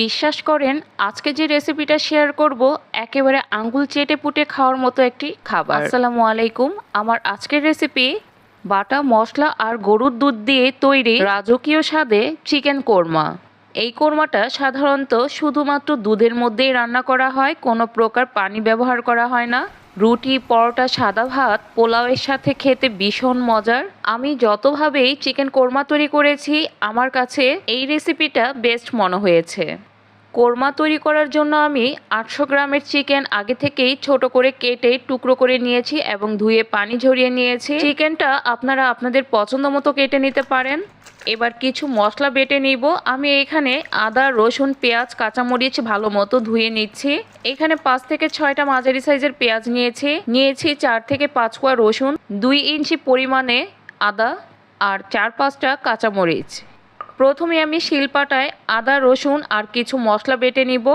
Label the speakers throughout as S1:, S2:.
S1: বিশ্বাস করেন আজকে যে রেসিপিটা শেয়ার করব একেবারে আঙ্গুল চেটে পুটে খাওয়ার মতো একটি খাবার। আসসালামু আলাইকুম। আমার আজকের রেসিপি বাটা মশলা আর গরুর দুধ দিয়ে তৈরি রাজকীয় স্বাদে চিকেন কোরমা। এই কোরমাটা সাধারণত শুধুমাত্র দুধের মধ্যেই রান্না করা হয় কোনো প্রকার পানি ব্যবহার করা হয় না। রুটি পরোটা সাদা ভাত পোলাওয়ের সাথে খেতে ভীষণ মজার। আমি যতভাবেই চিকেন কোরমা তৈরি করেছি আমার কাছে এই রেসিপিটা বেস্ট মনে হয়েছে। কোরমা তৈরি করার জন্য আমি আটশো গ্রামের চিকেন আগে থেকেই ছোট করে কেটে টুকরো করে নিয়েছি এবং ধুয়ে পানি ঝরিয়ে নিয়েছি। চিকেনটা আপনারা আপনাদের পছন্দ মতো কেটে নিতে পারেন। এবার কিছু মশলা বেটে নিব। আমি এখানে আদা, রসুন, পেঁয়াজ, কাঁচামরিচ ভালো মতো ধুয়ে নিচ্ছি। এখানে পাঁচ থেকে ছয়টা মাঝারি সাইজের পেঁয়াজ নিয়েছি। নিয়েছি চার থেকে পাঁচ কোয়া রসুন, দুই ইঞ্চি পরিমাণে আদা আর চার পাঁচটা কাঁচামরিচ। প্রথমে আমি শিলপাটায় আদা, রসুন আর কিছু মশলা বেটে নিব।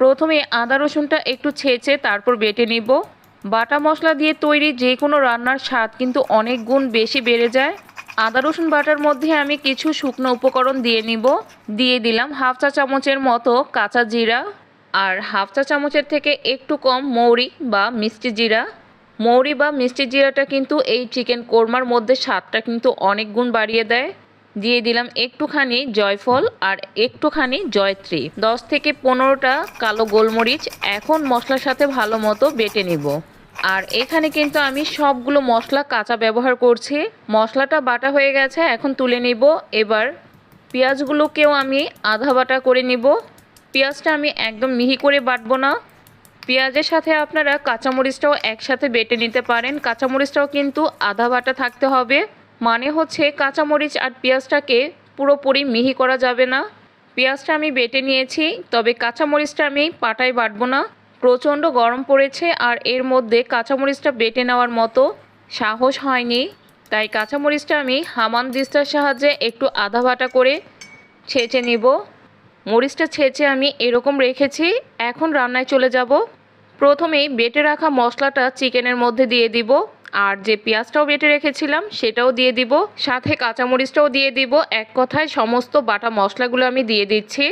S1: প্রথমে আদা, রসুনটা একটু ছেঁচে তারপর বেটে নিব। বাটা মশলা দিয়ে তৈরি যে কোনো রান্নার স্বাদ কিন্তু অনেক গুণ বেশি বেড়ে যায়। আদা, রসুন বাটার মধ্যে আমি কিছু শুকনো উপকরণ দিয়ে নিব। দিয়ে দিলাম হাফ চা চামচের মতো কাঁচা জিরা আর হাফ চা চামচের থেকে একটু কম মৌরি বা মিষ্টি জিরা। মৌরি বা মিষ্টি জিরাটা কিন্তু এই চিকেন কোরমার মধ্যে স্বাদটা কিন্তু অনেক গুণ বাড়িয়ে দেয়। দিয়ে দিলাম একটুখানি জয়ফল আর একটুখানি জয়ত্রী। দশ থেকে পনেরোটা কালো গোলমরিচ এখন মশলার সাথে ভালো মতো বেটে নিব। আর এখানে কিন্তু আমি সবগুলো মশলা কাঁচা ব্যবহার করছি। মশলাটা বাটা হয়ে গেছে, এখন তুলে নিব। এবার পেঁয়াজগুলোকেও আমি আধা বাটা করে নিব। পেঁয়াজটা আমি একদম মিহি করে বাটবো না। পেঁয়াজের সাথে আপনারা কাঁচামরিচটাও একসাথে বেটে নিতে পারেন। কাঁচামরিচটাও কিন্তু আধা বাটা থাকতে হবে। মানে হচ্ছে কাঁচামরিচ আর পেঁয়াজটাকে পুরোপুরি মিহি করা যাবে না। পেঁয়াজটা আমি বেটে নিয়েছি, তবে কাঁচামরিচটা আমি পাটায় বাটবো না। প্রচণ্ড গরম পড়েছে আর এর মধ্যে কাঁচামরিচটা বেটে নেওয়ার মতো সাহস হয়নি। তাই কাঁচামরিচটা আমি হামান দিস্তার সাহায্যে একটু আধা বাটা করে ছেঁচে নিব। মরিচটা ছেঁচে আমি এরকম রেখেছি, এখন রান্নায় চলে যাব। প্রথমেই বেটে রাখা মশলাটা চিকেনের মধ্যে দিয়ে দিব। আর যে পেঁয়াজটাও বেটে রেখেছিলাম, সেটাও দিয়ে দিব। সাথে কাঁচামরিচটাও দিয়ে দিব। এক কথায় সমস্ত বাটা মশলাগুলো আমি দিয়ে দিচ্ছি।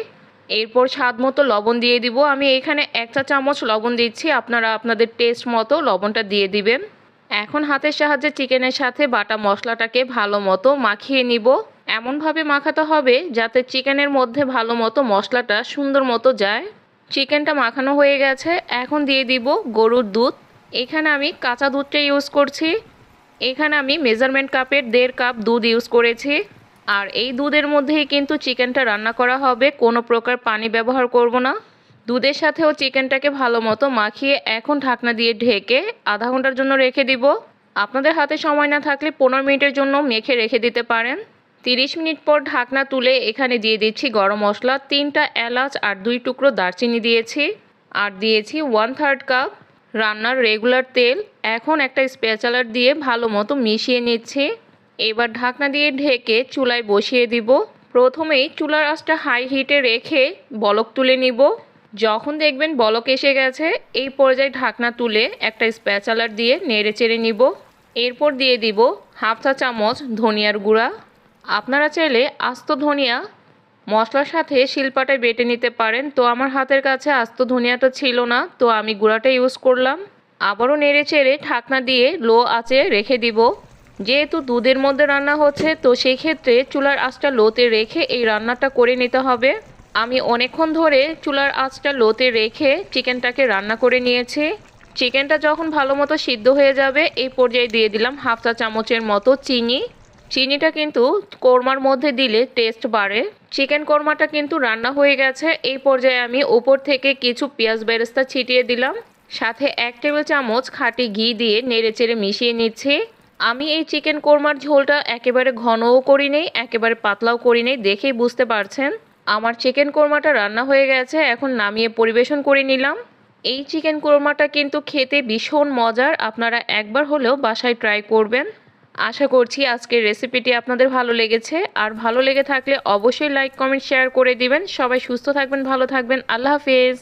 S1: এরপর স্বাদ মতো লবণ দিয়ে দিব। আমি এখানে এক চা চামচ লবণ দিচ্ছি। আপনারা আপনাদের টেস্ট মতো লবণটা দিয়ে দিবেন। এখন হাতের সাহায্যে চিকেনের সাথে বাটা মশলাটাকে ভালো মতো মাখিয়ে নিব। এমনভাবে মাখাতে হবে যাতে চিকেনের মধ্যে ভালো মতো মশলাটা সুন্দর মতো যায়। চিকেনটা মাখানো হয়ে গেছে। এখন দিয়ে দিব গরুর দুধ। এখানে আমি কাঁচা দুধটা ইউজ করছি। এখানে আমি মেজারমেন্ট কাপের দেড় কাপ দুধ ইউজ করেছি। আর এই দুধের মধ্যেই কিন্তু চিকেনটা রান্না করা হবে। কোনো প্রকার পানি ব্যবহার করব না। দুধের সাথেও চিকেনটাকে ভালো মতো মাখিয়ে এখন ঢাকনা দিয়ে ঢেকে আধা ঘণ্টার জন্য রেখে দিব। আপনাদের হাতে সময় না থাকলে পনেরো মিনিটের জন্য মেখে রেখে দিতে পারেন। তিরিশ মিনিট পর ঢাকনা তুলে এখানে দিয়ে দিচ্ছি গরম মশলা। তিনটা এলাচ আর দুই টুকরো দারচিনি দিয়েছি। আর দিয়েছি ওয়ান থার্ড কাপ রান্নার রেগুলার তেল এখন একটা স্পেচালার দিয়ে ভালো মতো মিশিয়ে নিচ্ছি। এবার ঢাকনা দিয়ে ঢেকে চুলায় বসিয়ে দিব। প্রথমেই চুলার আঁচটা হাই হিটে রেখে বলক তুলে নিব। যখন দেখবেন বলক এসে গেছে, এই পর্যায়ে ঢাকনা তুলে একটা স্প্যাচালার দিয়ে নেড়ে চেড়ে নিব। এরপর দিয়ে দিব হাফ চা চামচ ধনিয়ার গুঁড়া। আপনারা চাইলে আস্ত ধনিয়া মশলার সাথে শিলপাটায় বেটে নিতে পারেন। তো আমার হাতের কাছে আস্ত ধনিয়াটা ছিল না, তো আমি গুঁড়াটা ইউজ করলাম। আবারও নেড়ে চেড়ে ঢাকনা দিয়ে লো আঁচে রেখে দিব। যেহেতু দুধের মধ্যে রান্না হচ্ছে, তো সেই ক্ষেত্রে চুলার আঁচটা লোতে রেখে এই রান্নাটা করে নিতে হবে। আমি অনেকক্ষণ ধরে চুলার আঁচটা লোতে রেখে চিকেনটাকে রান্না করে নিয়েছি। চিকেনটা যখন ভালো মতো সিদ্ধ হয়ে যাবে, এই পর্যায়ে দিয়ে দিলাম হাফ চা চামচের মতো চিনি। চিনিটা কিন্তু কোরমার মধ্যে দিলে টেস্ট বাড়ে। চিকেন কোরমাটা কিন্তু রান্না হয়ে গেছে। এই পর্যায়ে আমি ওপর থেকে কিছু পেঁয়াজ বেরেস্তা ছিটিয়ে দিলাম। সাথে এক টেবিল চামচ খাঁটি ঘি দিয়ে নেড়ে চেড়ে মিশিয়ে নিচ্ছি। আমি এই চিকেন কোরমার ঝোলটা একেবারে ঘনও করি নেই একেবারে পাতলাও করি নেই দেখেই বুঝতে পারছেন। আমার চিকেন কোরমাটা রান্না হয়ে গেছে, এখন নামিয়ে পরিবেশন করে নিলাম। এই চিকেন কোরমাটা কিন্তু খেতে ভীষণ মজার, আপনারা একবার হলেও বাসায় ট্রাই করবেন। আশা করছি আজকের রেসিপিটি আপনাদের ভালো লেগেছে। আর ভালো লেগে থাকলে অবশ্যই লাইক কমেন্ট শেয়ার করে দিবেন। সবাই সুস্থ থাকবেন, ভালো থাকবেন। আল্লাহ হাফেজ।